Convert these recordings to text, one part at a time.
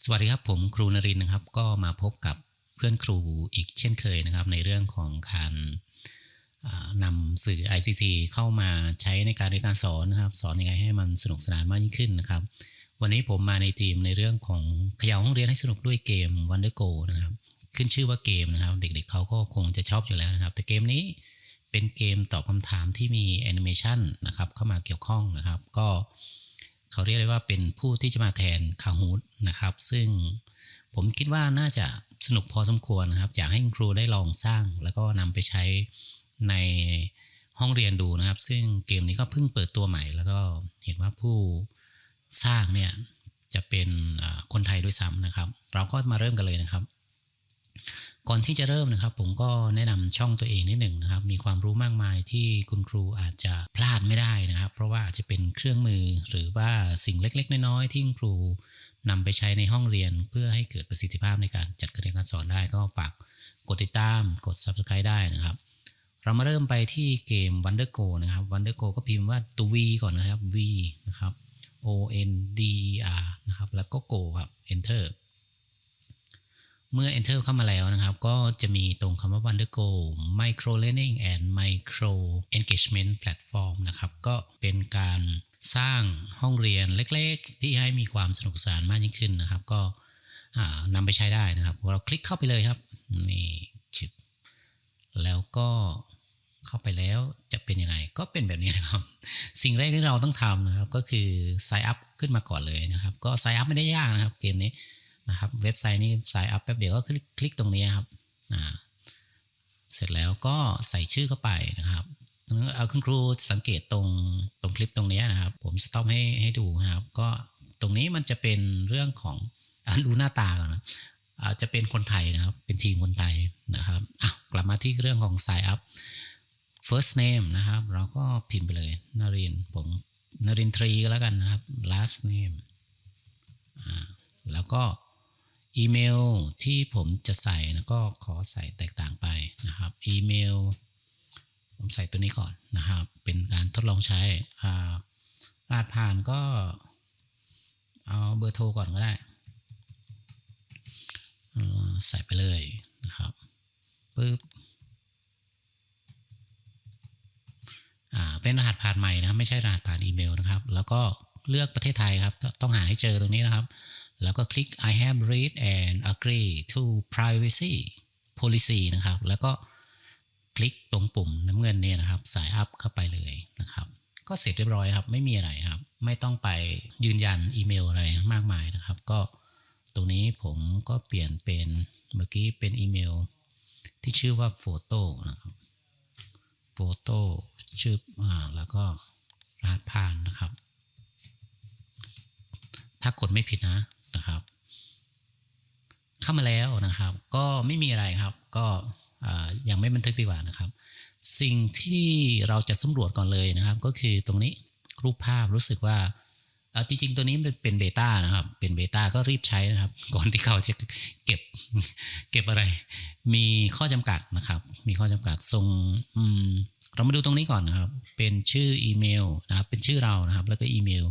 สวัสดีครับผมครูนรินทร์นะครับ ก็มาพบกับเพื่อนครูอีกเช่นเคยนะครับ ในเรื่องของการนำสื่อ ICT เข้ามาใช้ในการเรียนการสอนนะครับ สอนยังไงให้มันสนุกสนานมากยิ่งขึ้นนะครับ วันนี้ผมมาในทีมในเรื่องของเขย่าห้องเรียนให้สนุกด้วยเกม Wonder Go นะครับ ขึ้นชื่อว่าเกมนะครับ เด็กๆเขาก็คงจะชอบอยู่แล้วนะครับ แต่เกมนี้เป็นเกมตอบคำถามที่มีแอนิเมชันนะครับเข้ามาเกี่ยวข้องนะครับ ก็เขาเรียกได้ว่าเป็นผู้ที่จะมาแทนคาฮูดนะครับ ซึ่งผมคิดว่าน่าจะสนุกพอสมควรนะครับ อยากให้ครูได้ลองสร้าง แล้วก็นำไปใช้ในห้องเรียนดูนะครับ ซึ่งเกมนี้ก็เพิ่งเปิดตัวใหม่ แล้วก็เห็นว่าผู้สร้างเนี่ยจะเป็นคนไทยด้วยซ้ำนะครับ เราก็มาเริ่มกันเลยนะครับ ก่อนที่จะเริ่มนะครับ ผมก็แนะนำช่องตัวเองนิดหนึ่งนะครับ มีความรู้มากมายที่คุณครูอาจจะพลาดไม่ได้นะครับ เพราะว่าอาจจะเป็นเครื่องมือหรือว่าสิ่งเล็ก ๆ น้อยๆที่คุณครูนำไปใช้ในห้องเรียน เพื่อให้เกิดประสิทธิภาพในการจัดการเรียนการสอนได้ก็ฝากกดติดตามกด subscribe ได้นะครับ เรามาเริ่มไปที่เกม Wonder Go นะครับ Wonder Go ก็พิมพ์ว่าตัว V ก่อนนะครับ V นะครับ O N D R นะครับแล้วก็ Go ครับ Enter เมื่อ Enter เข้ามาแล้วนะครับ ก็จะมีตรงคำว่า Wondergo Micro Learning and Micro Engagement Platform นะครับ ก็เป็นการสร้างห้องเรียนเล็กๆ ที่ให้มีความสนุกสนานมากยิ่งขึ้นนะครับ ก็นำไปใช้ได้นะครับ เราคลิกเข้าไปเลยครับ นี่ชิบแล้วก็เข้าไปแล้วจะเป็นยังไง ก็เป็นแบบนี้นะครับ สิ่งแรกที่เราต้องทำนะครับ ก็คือ sign up ขึ้นมาก่อนเลยนะครับ ก็ sign up ไม่ได้ยากนะครับเกมนี้ นะครับเว็บไซต์นี้สายอัพแป๊บเดียวก็คลิกคลิกตรงนี้ครับเสร็จแล้วก็ใส่ชื่อเข้าไปนะครับเอาคุณครูสังเกตตรงตรงคลิปตรงนี้นะครับ ผมสต็อปให้ให้ดูนะครับ ก็ตรงนี้มันจะเป็นเรื่องของอดูหน้าตาก่อนนะอาจจะเป็นคนไทยนะครับ เป็นทีมคนไทยนะครับอะกลับมาที่เรื่องของ sign up first name นะครับ เราก็พิมพ์ไปเลยนรินผมนรินทรีก็แล้วกันนะครับ last name อ่าแล้วก็ อีเมลที่ผมจะใส่นะก็ขอใส่แตกต่างไปนะครับ อีเมล ผมใส่ตัวนี้ก่อนนะครับ เป็นการทดลองใช้อ่ารหัสผ่านก็เอาเบอร์โทรก่อนก็ได้ ใส่ไปเลยนะครับปึ๊บอ่าเป็นรหัสผ่านใหม่นะไม่ใช่รหัสผ่านอีเมลนะครับ แล้วก็เลือกประเทศไทยครับ ต้องหาให้เจอตรงนี้นะครับ แล้วก็คลิก I have read and agree to privacy policy นะครับ แล้วก็คลิกตรงปุ่มน้ำเงินเนี่ยนะครับ สายอัพเข้าไปเลยนะครับ ก็เสร็จเรียบร้อยครับ ไม่มีอะไรครับ ไม่ต้องไปยืนยันอีเมลอะไรมากมายนะครับ ก็ตรงนี้ผมก็เปลี่ยนเป็นเมื่อกี้เป็นอีเมล ที่ชื่อว่าโฟโต้นะครับโฟโต้ชื่ออ่าแล้วก็รหัสผ่านนะครับ ถ้ากดไม่ผิดนะ นะครับ เข้ามาแล้วนะครับ ก็ไม่มีอะไรครับ ก็ยังไม่บันทึกดีกว่านะครับ สิ่งที่เราจะสำรวจก่อนเลยนะครับ ก็คือตรงนี้รูปภาพรู้สึกว่าจริงๆ ตัวนี้มันเป็นเบต้านะครับ เป็นเบต้าก็รีบใช้นะครับ ก่อนที่เขาจะเก็บเก็บอะไร มีข้อจำกัดนะครับ มีข้อจำกัดทรงเรามาดูตรงนี้ก่อนนะครับ เป็นชื่ออีเมลนะครับ เป็นชื่อเรานะครับ แล้วก็อีเมล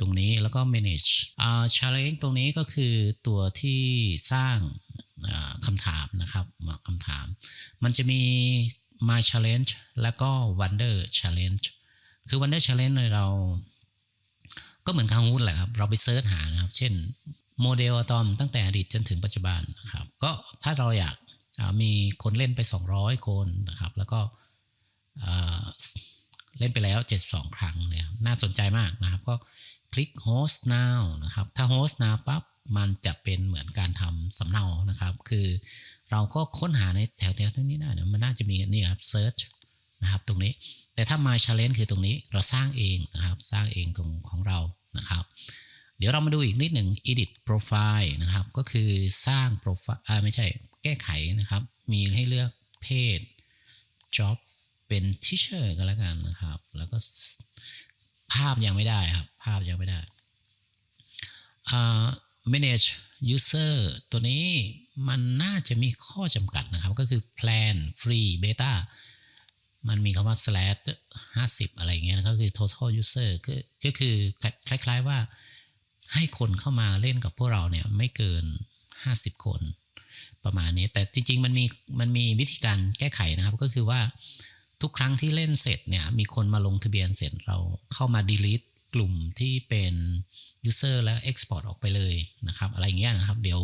ตรงนี้แล้วก็ manage อ่า challenge ตรงนี้ก็คือตัวที่สร้างคำถามนะครับคำถาม มันจะมี my challenge แล้วก็ wonder challenge คือ wonder challenge เรา ก็เหมือนคางฮูดแหละครับ เราไปเซิร์ชหานะครับ เช่นโมเดลอะตอมตั้งแต่อดีตจนถึงปัจจุบันนะครับ ก็ถ้าเราอยากมีคนเล่นไป 200 คนนะครับ แล้วก็ เล่นไปแล้ว 72 ครั้งเนี่ยน่าสนใจมากนะครับ ก็คลิก host now นะครับ ถ้า host now ปั๊บมันจะเป็นเหมือนการทำสำเนานะครับ คือเราก็ค้นหาในแถวๆตรงนี้ได้นะมันน่าจะมีนี่ครับ search นะครับตรงนี้ แต่ถ้า my challenge คือตรงนี้เราสร้างเองนะครับ สร้างเองตรงของเรานะครับ เดี๋ยวเรามาดูอีกนิดหนึ่ง edit profile นะครับ ก็คือสร้าง profile ไม่ใช่แก้ไขนะครับ มีให้เลือกเพศ job เป็น teacher ก็แล้วกันนะครับ แล้วก็ภาพยังไม่ได้ครับ ภาพยังไม่ได้อ่า manage user ตัวนี้มันน่าจะมีข้อจำกัดนะครับ ก็คือ plan free beta มันมีคำว่า slash 50 อะไรเงี้ยนะก็คือ total user ก็คือคล้าย ๆว่าให้คนเข้ามาเล่นกับพวกเราเนี่ยไม่เกิน 50 คนประมาณนี้ แต่จริงๆ มันมีมันมีวิธีการแก้ไขนะครับ ก็คือว่า ทุกครั้งที่เล่นเสร็จเนี่ยมีคนมาลงทะเบียนเสร็จเราเข้ามา delete กลุ่มที่เป็น user แล้ว export ออกไปเลยนะครับ อะไรอย่างเงี้ยนะครับ เดี๋ยว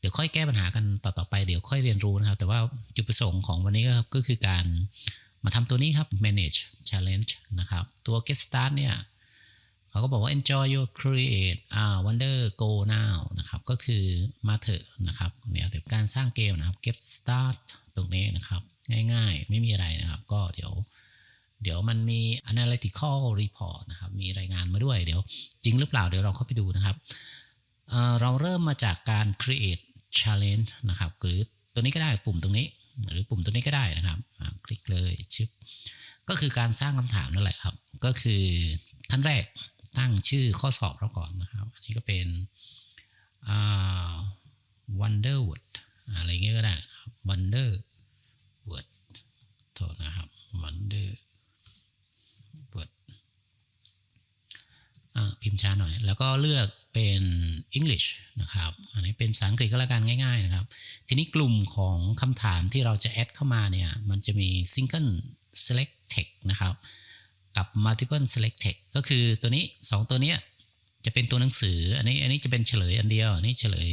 เดี๋ยวค่อยแก้ปัญหากันต่อๆไปเดี๋ยวค่อยเรียนรู้นะครับ แต่ว่าจุดประสงค์ของวันนี้ก็คือการมาทำตัวนี้ครับ manage challenge นะครับ ตัว get start เนี่ยเขาก็บอกว่า enjoy your create อ่า wonder go now นะครับ ก็คือมาเถอะนะครับเนี่ยเดี๋ยวการสร้างเกมนะครับ get start ตรงนี้นะครับ ง่ายๆ ไม่มีอะไรนะครับ ก็เดี๋ยว เดี๋ยวมันมี analytical report นะครับ มีรายงานมาด้วย เดี๋ยวจริงหรือเปล่าเดี๋ยวเราเข้าไปดูนะครับเเราเริ่มมาจากการ create challenge นะครับ หรือตัวนี้ก็ได้ปุ่มตรงนี้ หรือปุ่มตัวนี้ก็ได้นะครับ คลิกเลยชิปก็คือการสร้างคำถามนั่นแหละครับ ก็คือขั้นแรกตั้งชื่อข้อสอบเราก่อนนะครับ อันนี้ก็เป็น wonder word อะไรเงี้ยก็ได้ wonder word โทษนะครับ wonder word พิมพ์ช้าหน่อย แล้วก็เลือกเป็น English นะครับ อันนี้เป็นภาษาอังกฤษก็แล้วกันง่าย ๆ นะครับ ทีนี้กลุ่มของคำถามที่เราจะแอดเข้ามาเนี่ย มันจะมี single select text นะครับ กับ multiple select text ก็คือตัวนี้ 2 ตัวเนี้ยจะเป็นตัวหนังสือ อันนี้อันนี้จะเป็นเฉลยอันเดียว อันนี้เฉลย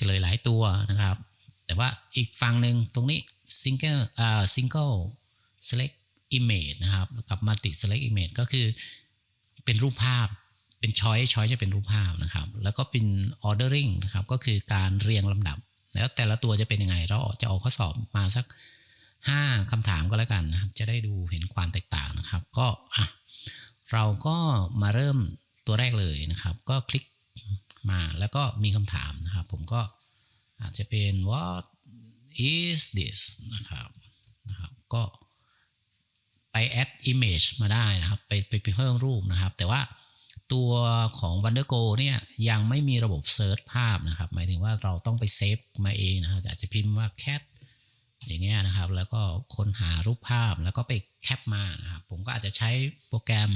ฉลยหลายตัวนะครับ แต่ว่าอีกฝั่งหนึ่งตรงนี้ single อ่า single select image นะครับกับ multi select image ก็คือเป็นรูปภาพเป็นช้อยช้อยจะเป็นรูปภาพนะครับ แล้วก็เป็น ordering นะครับ ก็คือการเรียงลำดับ แล้วแต่ละตัวจะเป็นยังไง เราจะเอาข้อสอบมาสัก 5คำถามก็แล้วกันนะครับ จะได้ดูเห็นความแตกต่างนะครับ ก็อะเราก็มาเริ่มตัวแรกเลยนะครับ ก็คลิก มาแล้วก็มีคำถามนะครับ ผมก็อาจจะเป็น what is this นะครับนะครับก็ไป add image มาได้นะครับ ไปไปเพิ่มรูปนะครับ แต่ว่าตัวของ WonderGo เนี่ยยังไม่มีระบบเซิร์ชภาพนะครับ หมายถึงว่าเราต้องไปเซฟมาเองนะครับอาจจะพิมพ์ว่า cat อย่างเงี้ยนะครับ แล้วก็ค้นหารูปภาพแล้วก็ไปแคปมานะครับ ผมก็อาจจะใช้โปรแกรม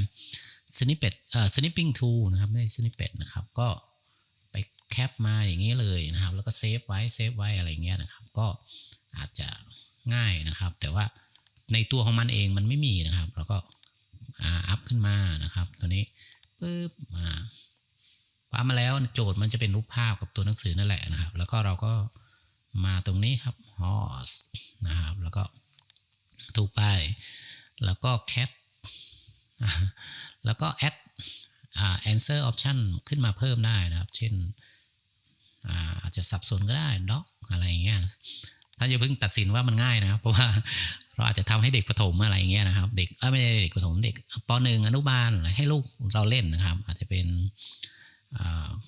snippet เอ่อ snipping tool นะครับ ไม่ใช่ snippet นะครับ ก็ แคปมาอย่างนี้เลยนะครับ แล้วก็เซฟไว้เซฟไว้อะไรเงี้ยนะครับ ก็อาจจะง่ายนะครับ แต่ว่าในตัวของมันเองมันไม่มีนะครับแล้วก็อัพขึ้นมานะครับ ตัวนี้ปึ๊บมาปั๊มมาแล้วโจทย์มันจะเป็นรูปภาพกับตัวหนังสือนั่นแหละนะครับ แล้วก็เราก็มาตรงนี้ครับ horse นะครับ แล้วก็ถูกไป แล้วก็ cat แล้วก็ add answer option ขึ้นมาเพิ่มได้นะครับ เช่น อาจจะสับสนก็ได้ dog อะไรอย่างเงี้ยท่านอย่าเพิ่งตัดสินว่ามันง่ายนะครับ เพราะว่าเราอาจจะทำให้เด็กประถมอะไรอย่างเงี้ยนะครับ เด็กไม่ใช่เด็กประถมเด็กปหนึ่งอนุบาลให้ลูกเราเล่นนะครับ อาจจะเป็น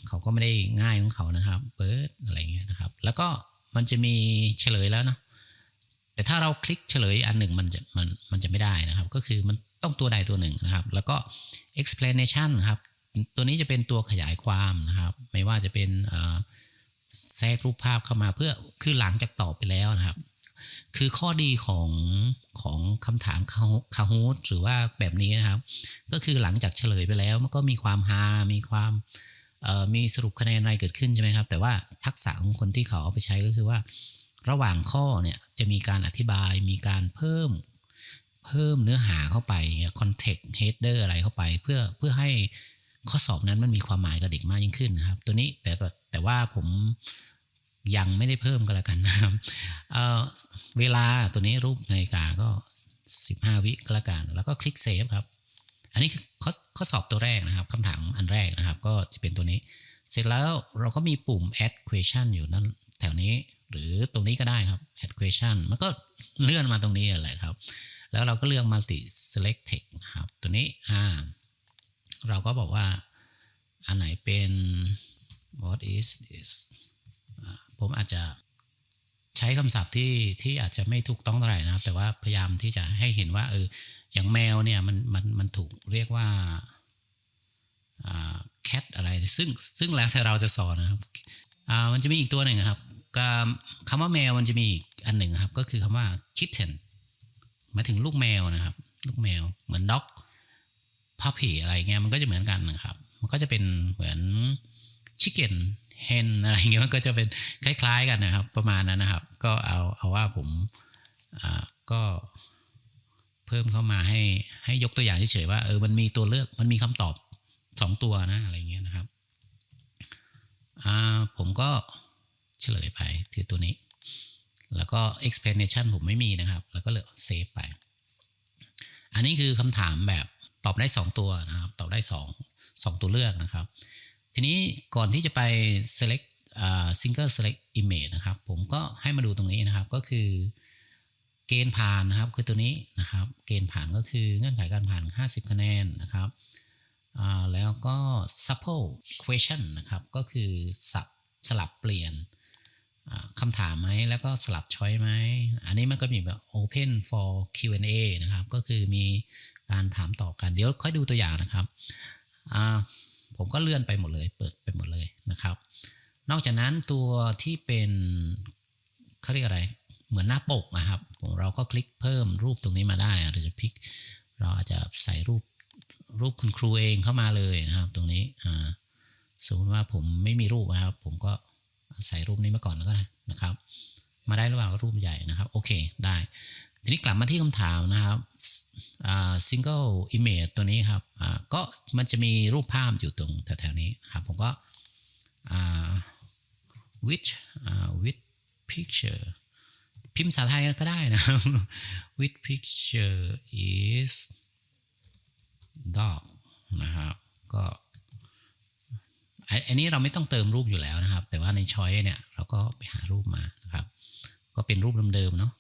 เขาก็ไม่ได้ง่ายของเขานะครับเปิดอะไรเงี้ยนะครับ แล้วก็มันจะมีเฉลยแล้วนะแต่ถ้าเราคลิกเฉลยอันหนึ่งมันจะมันมันจะไม่ได้นะครับ ก็คือมันต้องตัวใดตัวหนึ่งนะครับ แล้วก็ explanation ครับ ตัวนี้จะเป็นตัวขยายความนะครับ ไม่ว่าจะเป็น แทรกรูปภาพเข้ามาเพื่อคือหลังจากตอบไปแล้วนะครับ คือข้อดีของของคำถามคาฮูดหรือว่าแบบนี้นะครับ ก็คือหลังจากเฉลยไปแล้วมันก็มีความฮา มีความมีสรุปคะแนนอะไรเกิดขึ้นใช่ไหมครับ แต่ว่าทักษะของคนที่เขาเอาไปใช้ก็คือว่า ระหว่างข้อเนี่ยจะมีการอธิบายมีการเพิ่มเพิ่มเนื้อหาเข้าไป context header อะไรเข้าไป เพื่อเพื่อให้ ข้อสอบนั้นมันมีความหมายกับเด็กมากยิ่งขึ้นนะครับ ตัวนี้แต่แต่ว่าผมยังไม่ได้เพิ่มก็แล้วกันนะครับเเวลาตัวนี้รูปนาฬิกาก็ 15 วิก็แล้วกัน แล้วก็คลิกเซฟครับ อันนี้คือข้อข้อสอบตัวแรกนะครับคำถามอันแรกนะครับ ก็จะเป็นตัวนี้ เสร็จแล้วเราก็มีปุ่ม add question อยู่นั่นแถวนี้หรือตรงนี้ก็ได้ครับ add question มันก็เลื่อนมาตรงนี้แหละครับ แล้วเราก็เลือก multi select text ครับ ตัวนี้อ่า เราก็บอกว่าอันไหนเป็น what is this ผมอาจจะใช้คำศัพท์ที่ที่อาจจะไม่ถูกต้องเท่าไหร่นะครับ แต่ว่าพยายามที่จะให้เห็นว่าเอออย่างแมวเนี่ยมันมันมันถูกเรียกว่าแคทอะไรซึ่งซึ่งแล้วแต่เราจะสอนนะครับมันจะมีอีกตัวหนึ่งครับคำว่าแมวมันจะมีอีกอันหนึ่งครับ ก็คือคำว่า kitten หมายถึงลูกแมวนะครับ ลูกแมวเหมือนด็อก พับผีอะไรเงี้ยมันก็จะเหมือนกันนะครับ มันก็จะเป็นเหมือนชิคเก้นเฮนอะไรเงี้ยมันก็จะเป็นคล้าย ๆ กันนะครับ ประมาณนั้นนะครับ ก็เอาเอาว่าผมอ่าก็เพิ่มเข้ามาให้ให้ยกตัวอย่างเฉยๆว่าเออมันมีตัวเลือกมันมีคำตอบสองตัวนะอะไรเงี้ยนะครับอ่าผมก็เฉลยไปคือตัวนี้ แล้วก็ explanation ผมไม่มีนะครับ แล้วก็เลยเซฟไป อันนี้คือคำถามแบบ ตอบได้ 2 ตัวนะครับ ตอบได้ 2 2 ตัวเลือกนะครับ ทีนี้ก่อนที่จะไป select อ่า single select image นะครับ ผมก็ให้มาดูตรงนี้นะครับ ก็คือเกณฑ์ผ่านนะครับ คือตัวนี้นะครับ เกณฑ์ผ่านก็คือเงื่อนไขการผ่าน 50 คะแนนนะครับอ่าแล้วก็ support question นะครับ ก็คือสับสลับเปลี่ยนคำถามไหมแล้วก็สลับช้อยไหม อันนี้มันก็มีแบบ Open for Q&A นะครับ ก็คือมี การถามตอบกันเดี๋ยวค่อยดูตัวอย่างนะครับผมก็เลื่อนไปหมดเลย เปิดไปหมดเลยนะครับ นอกจากนั้นตัวที่เป็นเขาเรียกอะไร เหมือนหน้าปกนะครับเราก็คลิกเพิ่มรูปตรงนี้มาได้เราจะพลิก เราอาจจะใส่รูปรูปคุณครูเองเข้ามาเลยนะครับ ตรงนี้สมมติว่าผมไม่มีรูปนะครับ ผมก็ใส่รูปนี้มาก่อนแล้วก็ได้นะครับ มาได้หรือเปล่ารูปใหญ่นะครับ โอเคได้ ทีนี้กลับมาที่คำถามนะครับ single image ตัวนี้ครับก็มันจะมีรูปภาพอยู่ตรงแถวๆนี้ครับผมก็ which with picture พิมพ์ภาษาไทยก็ได้นะครับ with picture is dog นะครับก็อันอันนี้เราไม่ต้องเติมรูปอยู่แล้วนะครับ แต่ว่าในช้อยเนี่ยเราก็ไปหารูปมานะครับ ก็เป็นรูปเดิมๆเนาะ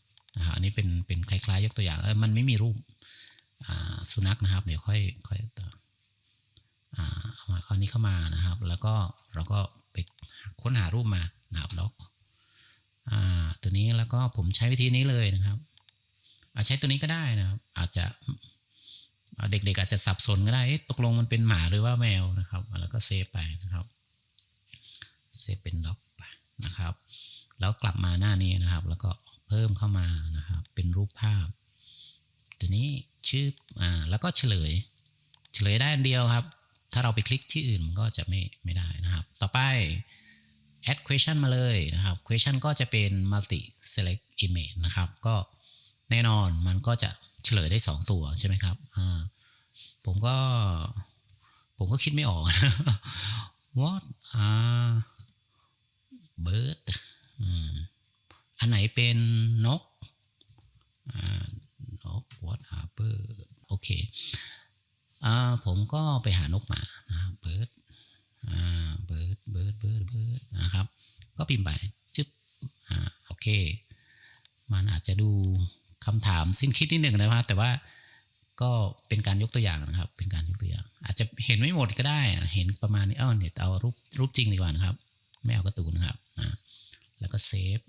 อันนี้เป็นเป็นคล้ายๆ ยกตัวอย่างมันไม่มีรูป สุนัขนะครับ เดี๋ยวค่อยค่อยต่อาเอามาข้อนี้เข้ามานะครับ แล้วก็เราก็ไปค้นหารูปมานะครับล็อกตัวนี้แล้วก็ผมใช้วิธีนี้เลยนะครับอาใช้ตัวนี้ก็ได้นะครับ อาจจะเด็กๆอาจจะสับสนก็ได้ตกลงมันเป็นหมาหรือว่าแมวนะครับ แล้วก็เซฟไปนะครับเซฟเป็นด็อกไปนะครับ แล้วกลับมาหน้านี้นะครับ แล้วก็เพิ่มเข้ามานะครับ เป็นรูปภาพ ตัวนี้ ชื่ออ่าแล้วก็เฉลย เฉลยได้อันเดียวครับ ถ้าเราไปคลิกที่อื่นมันก็จะไม่ไม่ได้นะครับ ต่อไป add question มาเลยนะครับ question ก็จะเป็น multi select image นะครับ ก็แน่นอนมันก็จะเฉลยได้ 2 ตัวใช่ไหมครับอ่าผมก็ ผมก็คิดไม่ออก what are bird อ,อันไหนเป็นนก อ่านก what are bird โอเคอ่าผมก็ไปหานกมานะครับ bird อ่า bird bird bird bird นะครับ ก็พิมพ์ไปจึ๊บอ่าโอเค มันอาจจะดูคำถามสิ้นคิดนิดหนึ่งนะครับแต่ว่าก็เป็นการยกตัวอย่างนะครับ เป็นการยกตัวอย่าง อาจจะเห็นไม่หมดก็ได้ เห็นประมาณนี้เอ้าเนี่ยเอารูปรูปจริงดีกว่านะครับ ไม่เอาการ์ตูนนะครับอ่าแล้วก็เซฟ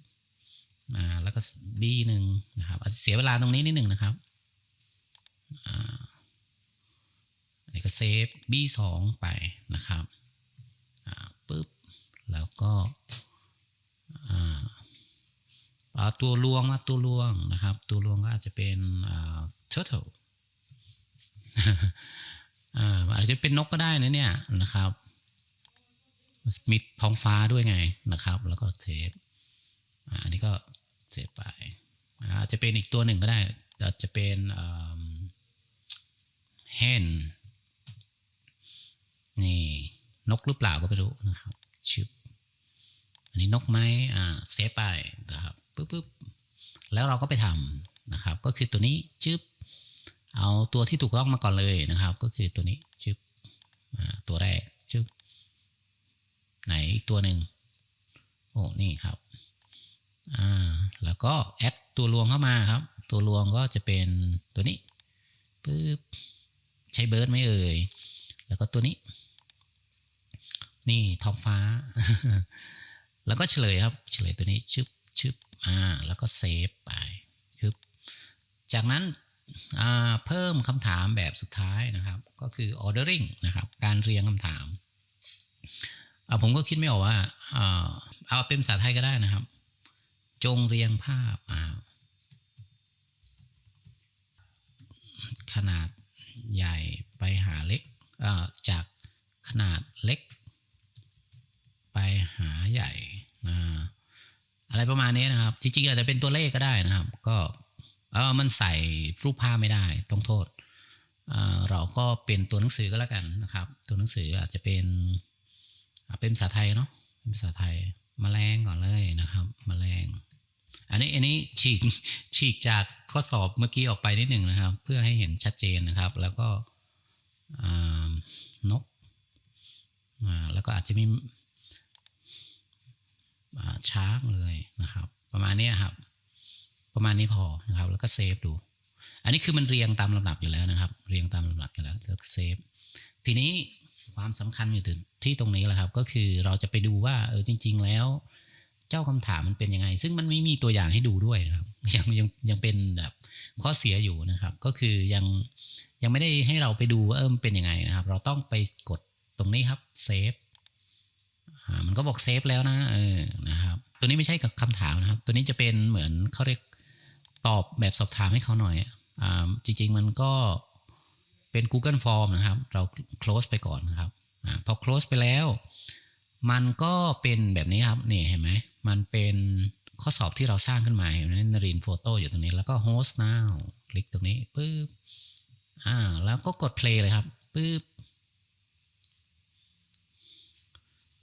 แล้วก็บีหนึ่งนะครับอาจจะเสียเวลาตรงนี้นิดหนึ่งนะครับอันนี้ก็เซฟ B สองไปนะครับปึ๊บแล้วก็อ่าอ่าตัวลวงมาตัวลวงนะครับ ตัวลวงก็อาจจะเป็นอ่า turtle อ่าอาจจะเป็นนกก็ได้นะเนี่ยนะครับมีท้องฟ้าด้วยไงนะครับ แล้วก็เซฟอันนี้ก็ เซฟไปอาจจะเป็นอีกตัวหนึ่งก็ได้อาจจะเป็นแฮนนี่นกหรือเปล่าก็ไม่รู้นะครับชิบอันนี้นกไหมอ่าเซฟไปนะครับปุ๊บปุ๊บแล้วเราก็ไปทำนะครับ ก็คือตัวนี้จึ๊บเอาตัวที่ถูกต้องมาก่อนเลยนะครับ ก็คือตัวนี้จึ๊บตัวแรกจึ๊บไหนอีกตัวหนึ่งโอ้นี่ครับ อ่าแล้วก็แอดตัวลวงเข้ามาครับ ตัวลวงก็จะเป็นตัวนี้ปุ๊บใช้เบิร์ดไหมเอ่ย แล้วก็ตัวนี้ นี่ท้องฟ้า แล้วก็เฉลยครับ เฉลยตัวนี้ชึบชึบอ่าแล้วก็เซฟไปชึบจากนั้นอ่าเพิ่มคำถามแบบสุดท้ายนะครับ ก็คือ ordering นะครับ การเรียงคำถามอ่าผมก็คิดไม่ออกว่าอ่า เอาเป็นภาษาไทยก็ได้นะครับ จงเรียงภาพอ่าขนาดใหญ่ไปหาเล็กจากขนาดเล็ก ไปหาใหญ่อ่าอะไรประมาณนี้นะครับ จริงๆอาจจะเป็นตัวเลขก็ได้นะครับ ก็เออมันใส่รูปภาพไม่ได้ต้องโทษเเราก็เป็นตัวหนังสือก็แล้วกันนะครับ ตัวหนังสืออาจจะเป็นเป็นภาษาไทยเนาะเป็นภาษาไทยมแมลงก่อนเลยนะครับมแมลง อันนี้อันนี้ฉีกฉีกจากข้อสอบเมื่อกี้ออกไปนิดหนึ่งนะครับ เพื่อให้เห็นชัดเจนนะครับ แล้วก็นกแล้วก็อาจจะมีช้างเลยนะครับ ประมาณนี้ครับ ประมาณนี้พอนะครับ แล้วก็เซฟดู อันนี้คือมันเรียงตามลำดับอยู่แล้วนะครับ เรียงตามลำดับอยู่แล้วแล้วก็เซฟทีนี้ความสำคัญอยู่ที่ตรงนี้แหละครับ ก็คือเราจะไปดูว่าเออจริง ๆ แล้ว เจ้าคำถามมันเป็นยังไง ซึ่งมันไม่มีตัวอย่างให้ดูด้วยนะครับ ยังยังยังเป็นแบบข้อเสียอยู่นะครับ ก็คือยังยังไม่ได้ให้เราไปดูว่าเออมันเป็นยังไงนะครับ เราต้องไปกดตรงนี้ครับเซฟอ่ามันก็บอกเซฟแล้วนะเออนะครับตัวนี้ไม่ใช่กับคำถามนะครับ ตัวนี้จะเป็นเหมือนเขาเรียกตอบแบบสอบถามให้เขาหน่อยอ่าจริง ๆ มันก็เป็น Google Form นะครับ เรา close ไปก่อนนะครับอาพอ close ไปแล้ว มันก็เป็นแบบนี้ครับ นี่เห็นไหม มันเป็นข้อสอบที่เราสร้างขึ้นมาเห็นไหมนรินโฟโต้อยู่ตรงนี้ แล้วก็ host now คลิกตรงนี้ปึ๊บอ่าแล้วก็กด play เลยครับปึ๊บ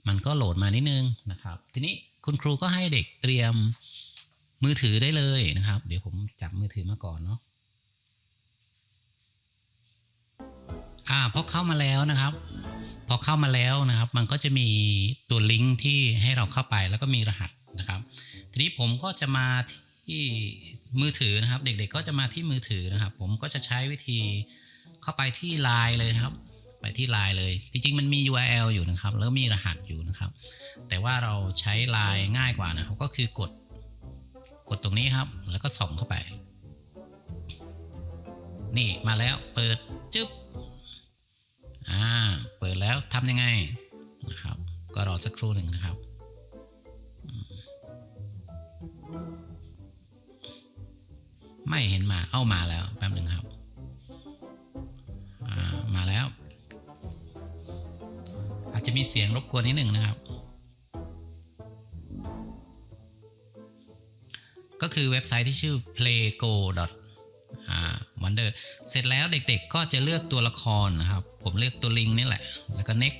มันก็โหลดมานิดนึงนะครับ ทีนี้คุณครูก็ให้เด็กเตรียมมือถือได้เลยนะครับ เดี๋ยวผมจับมือถือมาก่อนเนาะ อ่าพอเข้ามาแล้วนะครับ พอเข้ามาแล้วนะครับ มันก็จะมีตัวลิงก์ที่ให้เราเข้าไปแล้วก็มีรหัสนะครับ ทีนี้ผมก็จะมาที่มือถือนะครับ เด็กๆก็จะมาที่มือถือนะครับ ผมก็จะใช้วิธีเข้าไปที่ Line เลยครับ ไปที่ Line เลย จริงๆ มันมี URL อยู่นะครับ แล้วมีรหัสอยู่นะครับ แต่ว่าเราใช้ Line ง่ายกว่านะครับ ก็คือกดกดตรงนี้ครับ แล้วก็ส่องเข้าไป นี่มาแล้วเปิดจึ๊บ อ่าเปิดแล้วทำยังไงนะครับ ก็รอสักครู่หนึ่งนะครับไม่เห็นมา เอ้ามาแล้วแป๊บหนึ่งครับามาแล้ว อาจจะมีเสียงรบกวนนิดหนึ่งนะครับ ก็คือเว็บไซต์ที่ชื่อ playgo. อ่า wonder เสร็จแล้วเด็กๆก็จะเลือกตัวละครนะครับ ผมเลือกตัวลิงนี่แหละ แล้วก็ next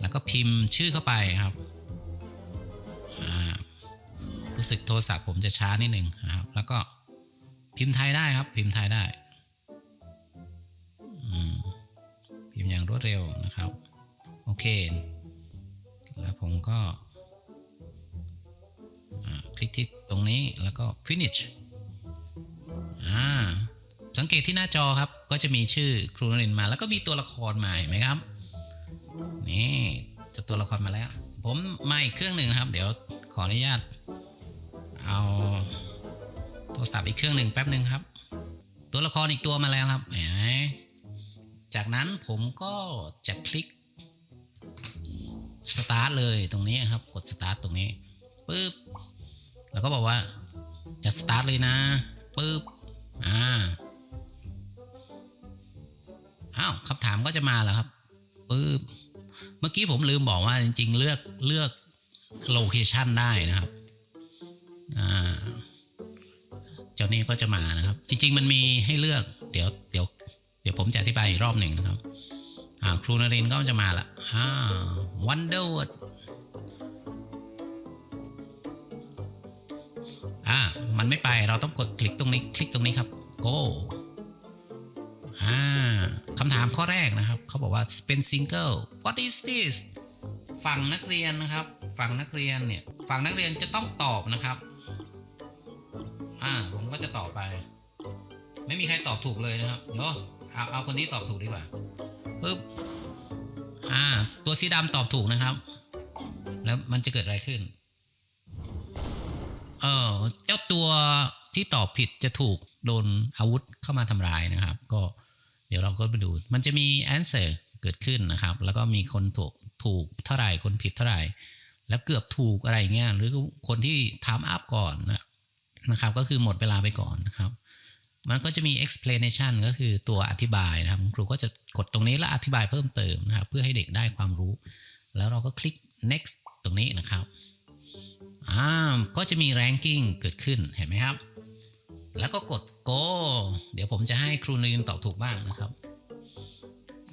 แล้วก็พิมพ์ชื่อเข้าไปครับอ่ารู้สึกโทรศัพท์ผมจะช้านิดหนึ่งนะครับ แล้วก็พิมพ์ไทยได้ครับ พิมพ์ไทยได้พิมพ์อย่างรวดเร็วนะครับ โอเค แล้วผมก็คลิกที่ตรงนี้แล้วก็ finish อ่า สังเกตที่หน้าจอครับ ก็จะมีชื่อครูนรินมา แล้วก็มีตัวละครมาเห็นไหมครับ นี่จะตัวละครมาแล้ว ผมมาอีกเครื่องหนึ่งครับ เดี๋ยวขออนุญาต เอาโทรศัพท์อีกเครื่องหนึ่งแป๊บหนึ่งครับ ตัวละครอีกตัวมาแล้วครับเห็นไหมจากนั้นผมก็จะคลิกสตาร์ทเลยตรงนี้ครับ กดสตาร์ทตรงนี้ปึ๊บแล้วก็บอกว่าจะสตาร์ทเลยนะปึ๊บอ่า อ้าวคำถามก็จะมาแล้วครับปึ๊บเมื่อกี้ผมลืมบอกว่าจริง ๆ เลือกเลือกโลเคชันได้นะครับอ่าเจ้านี้ก็จะมานะครับ จริง ๆ มันมีให้เลือกเดี๋ยวเดี๋ยวเดี๋ยวผมจะอธิบายอีกรอบหนึ่งนะครับอ่าครูนรินก็จะมาละอ่า Wonderwood อ่ามันไม่ไปเราต้องกดคลิกตรงนี้คลิกตรงนี้ครับ go คำถามข้อแรกนะครับเขาบอกว่าเป็น single what is this ฝั่งนักเรียนนะครับ ฝั่งนักเรียนเนี่ยฝั่งนักเรียนจะต้องตอบนะครับอ่าผมก็จะตอบไป ไม่มีใครตอบถูกเลยนะครับเดี๋ยวเอาเอาคนนี้ตอบถูกดีกว่าปึ๊บอ่า ตัวสีดำตอบถูกนะครับ แล้วมันจะเกิดอะไรขึ้น เออเจ้าตัวที่ตอบผิดจะถูกโดนอาวุธเข้ามาทำร้ายนะครับ ก็ เดี๋ยวเราก็ไปดู มันจะมี answer เกิดขึ้นนะครับ แล้วก็มีคนถูกถูกเท่าไหร่ คนผิดเท่าไหร่ แล้วเกือบถูกอะไรเงี้ย หรือคนที่ถามอัพก่อนนะนะครับ ก็คือหมดเวลาไปก่อนนะครับ มันก็จะมี explanation ก็คือตัวอธิบายนะครับคุณครูก็จะกดตรงนี้แล้วอธิบายเพิ่มเติมนะครับ เพื่อให้เด็กได้ความรู้ แล้วเราก็คลิก next ตรงนี้นะครับอ่าก็จะมี ranking เกิดขึ้น เห็นไหมครับ แล้วก็กด go เดี๋ยวผมจะให้ครูนรินตอบถูกบ้างนะครับ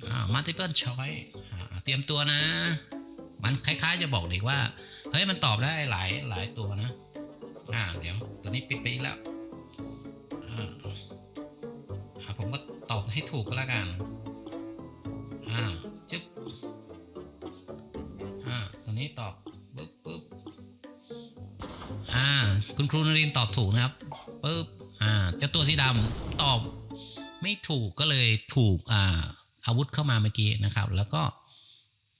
อ่า multiple choice อ่าเตรียมตัวนะ มันคล้าย ๆ จะบอกเด็กว่า เฮ้ยมันตอบได้หลายหลายตัวนะ อ่าเดี๋ยวตัวนี้ปิดไปอีกแล้วอ่าผมก็ตอบให้ถูกก็แล้วกัน อ่าจึ๊บ อ่าตัวนี้ตอบปึ๊บปึ๊บอ่า คุณครูนรินตอบถูกนะครับปึ๊บ อ่าเจ้าตัวสีดำตอบไม่ถูกก็เลยถูกอ่าอาวุธเข้ามาเมื่อกี้นะครับ แล้วก็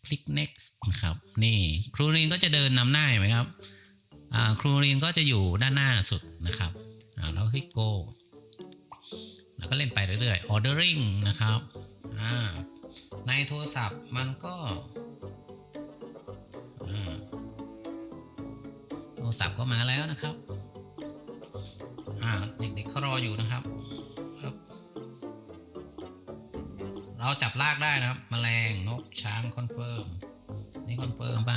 คลิก next นะครับนี่ครูรินก็จะเดินนำหน้าไหมครับอ่าครูรินก็จะอยู่ด้านหน้าสุดนะครับอ่าแล้วคลิก go แล้วก็เล่นไปเรื่อยๆ ordering นะครับอ่าในโทรศัพท์มันก็โทรศัพท์ก็มาแล้วนะครับ อ่าเด็กๆเขารออยู่นะครับ เราจับลากได้นะครับแมลงนกช้างคอนเฟิร์มนี่คอนเฟิร์มไป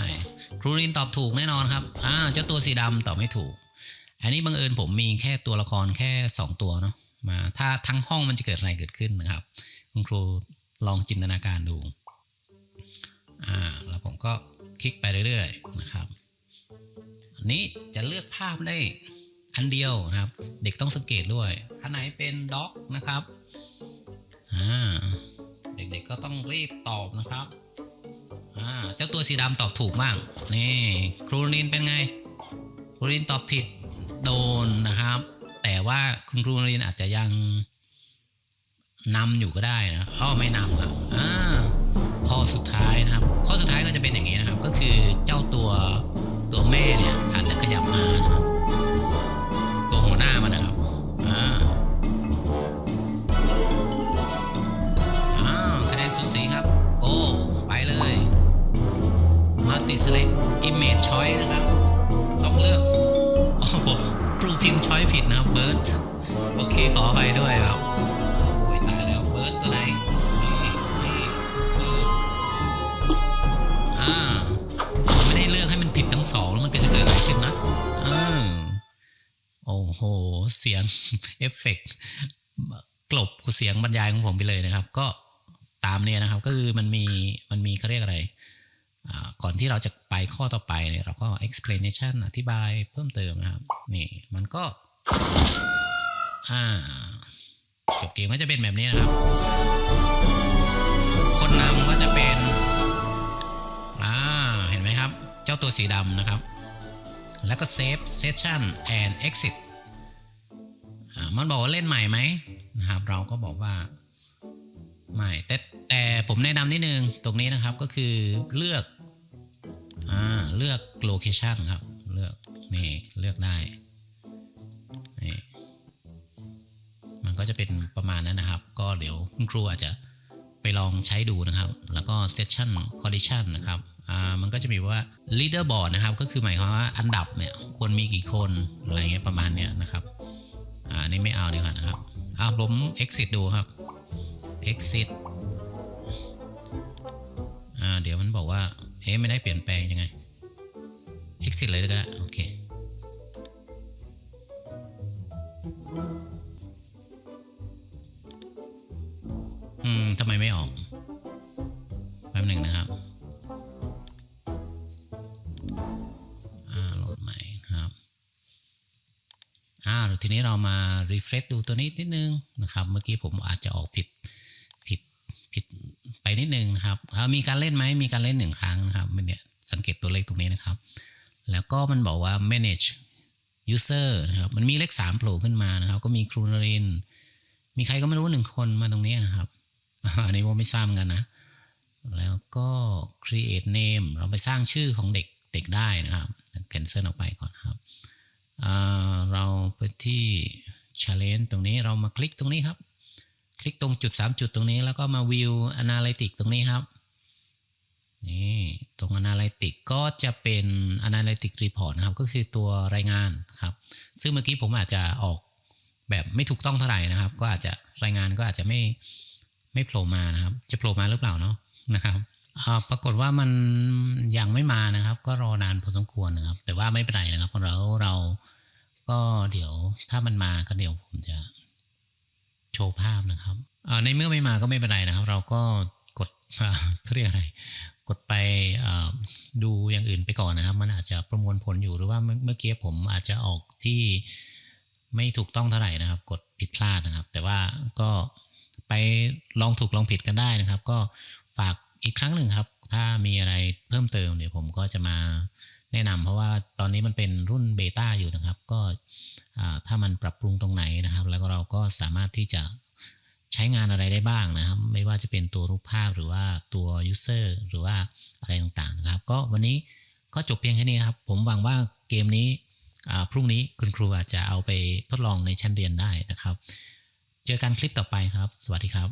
ครูรินตอบถูกแน่นอนครับอ้าวเจ้าตัวสีดำตอบไม่ถูก อันนี้บังเอิญผมมีแค่ตัวละครแค่ 2 ตัวเนาะมาถ้าทั้งห้องมันจะเกิดอะไรเกิดขึ้นนะครับ คุณครูลองจินตนาการดูอ่าแล้วผมก็คลิกไปเรื่อยๆนะครับ อันนี้จะเลือกภาพได้ อันเดียวนะครับ เด็กต้องสังเกตด้วย อันไหนเป็นด็อกนะครับเด็กๆก็ต้องรีบตอบนะครับเจ้าตัวสีดำตอบถูกบ้างนี่ ครูรินเป็นไง ครูรินตอบผิดโดนนะครับ แต่ว่าคุณครูรินอาจจะยังนำอยู่ก็ได้นะอ้อไม่นำครับอ่าข้อสุดท้ายนะครับ ข้อสุดท้ายก็จะเป็นอย่างนี้นะครับ ก็คือเจ้าตัวตัวแม่เนี่ยอาจจะขยับมานะครับ วหัวหน้ามันนะครับอ่าอ้าวคะแนนสูสีครับโก้ไปเลย multi select image choice นะครับต้องเลือกโอ้โหครูพิมพ์ช้อยผิดนะครับเบิร์ดโอเคขอไปด้วยครับโอ้ยตายแล้วเบิร์ดตัวไหนนี่นี่เบิร์ดอ่าไม่ได้เลือกให้มันผิดทั้งสองแล้วมันก็จะเกิดอะไร โอ้โห เสียงเอฟเฟกต์กลบเสียงบรรยายของผมไปเลยนะครับ ก็ตามเนี่ยนะครับก็คือมันมีมันมีเขาเรียกอะไร ก่อนที่เราจะไปข้อต่อไปเนี่ยเราก็ explanation อธิบายเพิ่มเติมนะครับ นี่มันก็อ่าจบเกมก็จะเป็นแบบนี้นะครับ คนนำก็จะเป็นอ่าเห็นไหมครับ เจ้าตัวสีดำนะครับ แล้วก็ save session and exit มันบอกว่าเล่นใหม่ไหมนะครับ เราก็บอกว่าไม่แต่แต่ผมแนะนำนิดนึง ตรงนี้นะครับก็คือเลือกอ่าเลือกโลเคชันครับ เลือกนี่เลือกได้นี่มันก็จะเป็นประมาณนั้นนะครับ ก็เดี๋ยวคุณครูอาจจะไปลองใช้ดูนะครับ แล้วก็ session condition นะครับ อ่ามันก็จะมีว่า leaderboard นะครับ ก็คือหมายความว่าอันดับเนี่ยควรมีกี่คนอะไรเงี้ยประมาณเนี้ยนะครับอ่านี่ไม่เอาดีกว่านะครับอ้าวผม exit ดูครับ exit อ่าเดี๋ยวมันบอกว่าเอ๊ะไม่ได้เปลี่ยนแปลงยังไง exit เลยก็ได้โอเคอืมทำไมไม่ออกแป๊บหนึ่งนะครับ ทีนี้เรามา refresh ดูตัวนี้นิดนึงนะครับ เมื่อกี้ผมอาจจะออกผิดผิดผิดไปนิดนึงนะครับมีการเล่นไหมมีการเล่นหนึ่งครั้งนะครับเนี่ยสังเกตตัวเลขตรงนี้นะครับ แล้วก็มันบอกว่า manage user นะครับ มันมีเลขสามโผล่ขึ้นมานะครับ ก็มีครูนริน มีใครก็ไม่รู้หนึ่งคนมาตรงนี้นะครับอันนี้ว่าไม่ทราบกันนะ แล้วก็ create name เราไปสร้างชื่อของเด็กเด็กได้นะครับ cancel ออกไปก่อนครับ เราไปที่ challenge ตรงนี้เรามาคลิกตรงนี้ครับ คลิกตรงจุด 3 จุดตรงนี้แล้วก็มา view analytic ตรงนี้ครับนี่ตรง analytic ก็จะเป็น analytic report นะครับ ก็คือตัวรายงานครับ ซึ่งเมื่อกี้ผมอาจจะออกแบบไม่ถูกต้องเท่าไหร่นะครับ ก็อาจจะรายงานก็อาจจะไม่ไม่โผล่มานะครับ จะโผล่มาหรือเปล่าเนาะนะครับ ปรากฏว่ามันยังไม่มานะครับ ก็รอนานพอสมควรนะครับ แต่ว่าไม่เป็นไรนะครับเพราะเราเราก็เดี๋ยวถ้ามันมาก็เดี๋ยวผมจะโชว์ภาพนะครับอ่อในเมื่อไม่มาก็ไม่เป็นไรนะครับ เราก็กดอ่าเขาเรียกอะไร กดไปอ่าดูอย่างอื่นไปก่อนนะครับ มันอาจจะประมวลผลอยู่หรือว่าเมื่อเมื่อกี้ผมอาจจะออกที่ไม่ถูกต้องเท่าไหร่นะครับ กดผิดพลาดนะครับ แต่ว่าก็ไปลองถูกลองผิดกันได้นะครับ ก็ฝาก อีกครั้งหนึ่งครับ ถ้ามีอะไรเพิ่มเติมเดี๋ยวผมก็จะมาแนะนำเพราะว่าตอนนี้มันเป็นรุ่นเบต้าอยู่นะครับ ก็ถ้ามันปรับปรุงตรงไหนนะครับ แล้วก็เราก็สามารถที่จะใช้งานอะไรได้บ้างนะครับ ไม่ว่าจะเป็นตัวรูปภาพหรือว่าตัว user หรือว่าอะไรต่างๆนะครับ ก็วันนี้ก็จบเพียงแค่นี้ครับ ผมหวังว่าเกมนี้พรุ่งนี้คุณครูอาจจะเอาไปทดลองในชั้นเรียนได้นะครับ เจอกันคลิปต่อไปครับ สวัสดีครับ